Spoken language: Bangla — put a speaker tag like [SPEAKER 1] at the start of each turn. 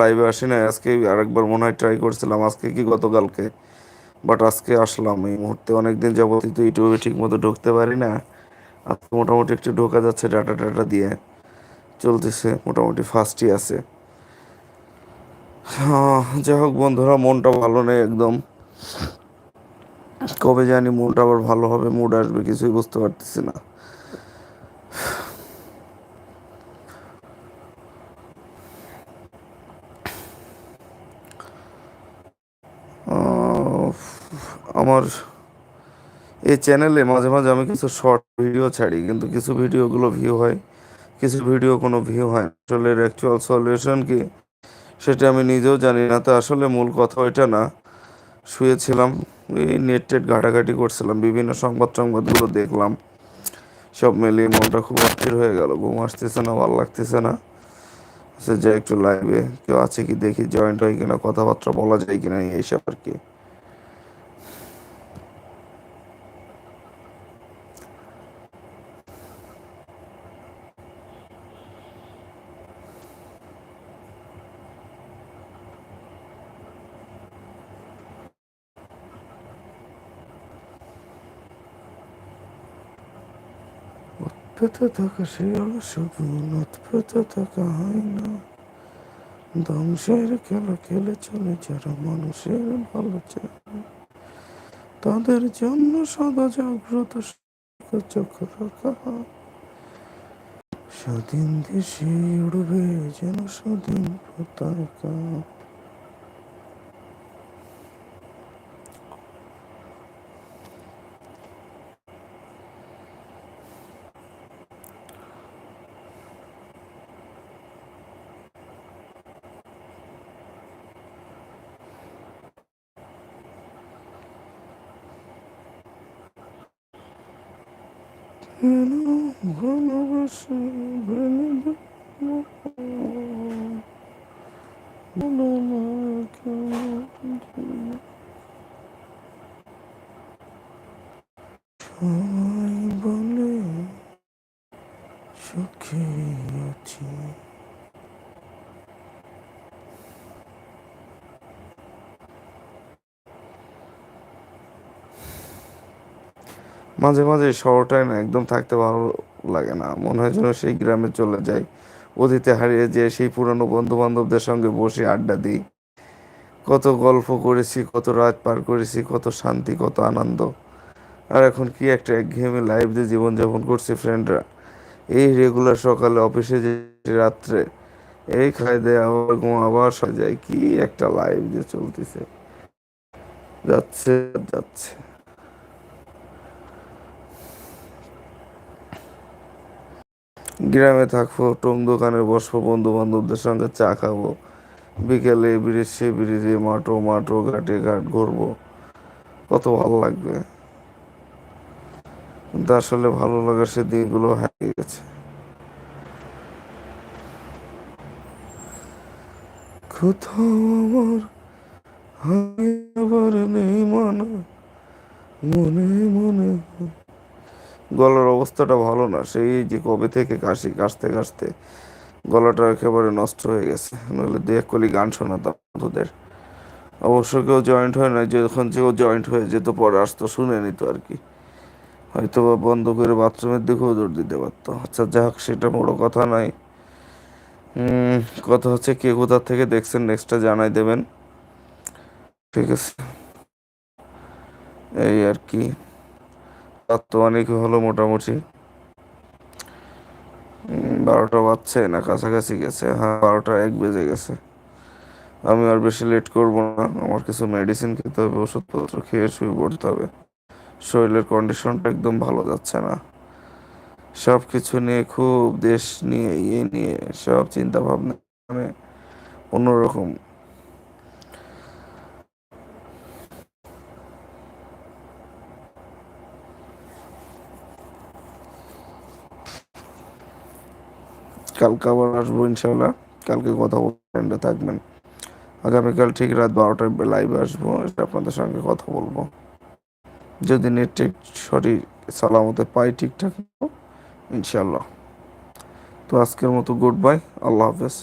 [SPEAKER 1] লাইভে আসি না আজকে আরেকবার মনে হয় ট্রাই করছিলাম, আজকে কি গতকালকে? বাট আজকে আসলাম, এই মুহূর্তে অনেকদিন যাবত তো ইউটিউবে ঠিক মতো ঢুকতে পারি না। আজকে মোটামুটি একটু ঢোকা যাচ্ছে ডাটা টাটা দিয়ে। চলতেছে, মোটামুটি ফার্স্টই আছে। যাই হোক বন্ধুরা, মনটা ভালো নেই একদম। কবে জানি মনটা আবার ভালো হবে মুড আসবে, কিছুই বুঝতে পারতেছি না। আমার এই চ্যানেলে মাঝে মাঝে আমি কিছু শর্ট ভিডিও ছাড়ি, কিন্তু কিছু ভিডিওগুলো ভিউ হয়, কিছু ভিডিও কোনো ভিউ হয়। আসলে অ্যাকচুয়াল সলিউশন কি সেটা আমি নিজেও জানি না। তো আসলে মূল কথা ওইটা না, শুয়েছিলাম, এই নেট টেট ঘাটাঘাটি করছিলাম, বিভিন্ন সংবাদ সংবাদগুলো দেখলাম, সব মিলিয়ে মনটা খুব অস্থির হয়ে গেল, ঘুম আসতেছে না, ভালো লাগতেছে না। সে যে একটু লাইভে কেউ আছে কি দেখি জয়েন্ট হয় কিনা, কথাবার্তা বলা যায় কিনা এইসব আর কি। পেতে থাকা সে অসগুণ পেতে থাকা হয় না। ধ্বংসের খেলা খেলে চলে যারা মানুষের ভালো চায়। তাদের জন্য সদা জাগ্রত চোখ রাখা স্বাধীন দেশে উড়বে যেন স্বাধীন পতাকা কেন ভালোবাসে ভেঙে দেবো? বলো না কেন সবাই বলে সুখে আছি মাঝে মাঝে শহরটায় না একদম থাকতে ভালো লাগে না। মনে হয় যেন সেই গ্রামে চলে যাই। অতীতে হারিয়ে যেয়ে সেই পুরনো বন্ধু বান্ধবদের সঙ্গে বসে আড্ডা দিই। কত গল্প করেছি, কত রাত পার করেছি, কত শান্তি, কত আনন্দ। আর এখন কি একটা একঘেয়েমি লাইফ দিয়ে জীবনযাপন করছে ফ্রেন্ডরা এই রেগুলার সকালে অফিসে যে রাত্রে এই খাই দেয় আবার ঘুম, আবার সয়ে যায় কি একটা লাইফ দিয়ে চলতেছে। যাচ্ছে যাচ্ছে। গ্রামে থাকব টং দোকানে বসবো বন্ধু বান্ধবদের সঙ্গে চা খাব। বিকেলে ব্রিজ সে ব্রিজে মাঠো মাঠো, ঘাটে ঘাট ঘুরবো। কত ভালো লাগবে। আসলে ভালো লাগার সে দিনগুলো হারিয়ে গেছে। কোথাও আমার হারিয়ে নেই মানা, মনে মনে গলার অবস্থাটা ভালো না। সেই যে কবে থেকে কাশি, কাশতে কাশতে গলাটা একেবারে নষ্ট হয়ে গেছে। নইলে দু এক কলি গান শোনাতাম বন্ধুদের অবশ্য কেউ জয়েন্ট হয় না, যখন কেউ জয়েন্ট হয়ে যেত পরে আসতো, শুনে নিত আর কি। হয়তো বা বন্ধ করে বাথরুমের দিকেও দৌড় দিতে পারতো। আচ্ছা যাক, সেটা বড় কথা নাই কথা হচ্ছে কে কোথা থেকে দেখছেন নেক্সটটা জানাই দেবেন। ঠিক আছে। এই আর কি। অনেক হলো মোটামুটি। বারোটা বাজছে না, কাছাকাছি গেছে। হ্যাঁ বারোটা এক বেজে গেছে। আমি আর বেশি লেট করব না। আমার কিছু মেডিসিন খেতে হবে, ওষুধপত্র খেয়ে শুয়ে পড়তে হবে। শরীরের কন্ডিশনটা একদম ভালো যাচ্ছে না। সব কিছু নিয়ে খুব দেশ নিয়ে ইয়ে নিয়ে, সব চিন্তা ভাবনা মানে অন্যরকম। কালকে আবার আসব ইনশাল্লাহ কালকে কথা বলতে থাকবেন। আগামীকাল ঠিক রাত বারোটায় লাইভে আসব আপনাদের সঙ্গে কথা বলব। যদি নেট ঠিক সঠিক সালামতে পাই ঠিকঠাক ইনশাল্লাহ তো আজকের মতো গুড বাই আল্লাহ হাফেজ।